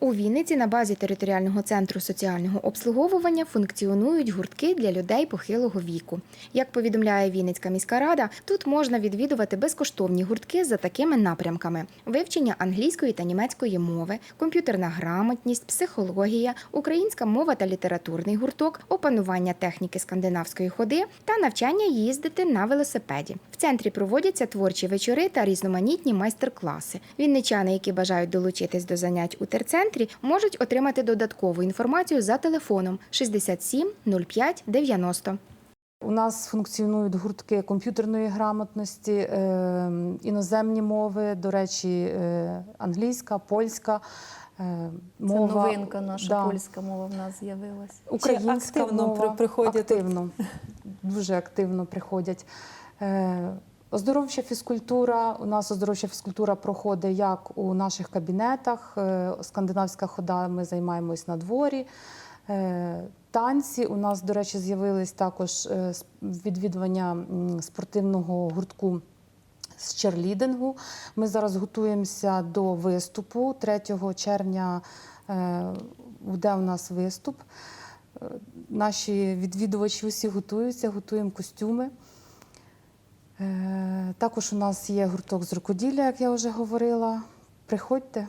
У Вінниці на базі територіального центру соціального обслуговування функціонують гуртки для людей похилого віку. Як повідомляє Вінницька міська рада, тут можна відвідувати безкоштовні гуртки за такими напрямками: вивчення англійської та німецької мови, комп'ютерна грамотність, психологія, українська мова та літературний гурток, опанування техніки скандинавської ходи та навчання їздити на велосипеді. В центрі проводяться творчі вечори та різноманітні майстер-класи. Вінничани, які бажають долучитись до занять у терцентрі, можуть отримати додаткову інформацію за телефоном 67 05 90. У нас функціонують гуртки комп'ютерної грамотності, е, іноземні мови, до речі, е, англійська, польська е, Це мова. новинка наша Да. польська мова в нас з'явилась. Українська активно мова, приходять? активно, дуже активно приходять. Е, Оздоровча фізкультура. У нас оздоровча фізкультура проходить як у наших кабінетах. Е, Скандинавська хода ми займаємось на дворі. Е, Танці у нас, до речі, з'явились також відвідування спортивного гуртку з черлідингу. Ми зараз готуємося до виступу. 3 червня буде у нас виступ. Наші відвідувачі усі готуються, готуємо костюми. Також у нас є гурток з рукоділля, як я вже говорила. Приходьте.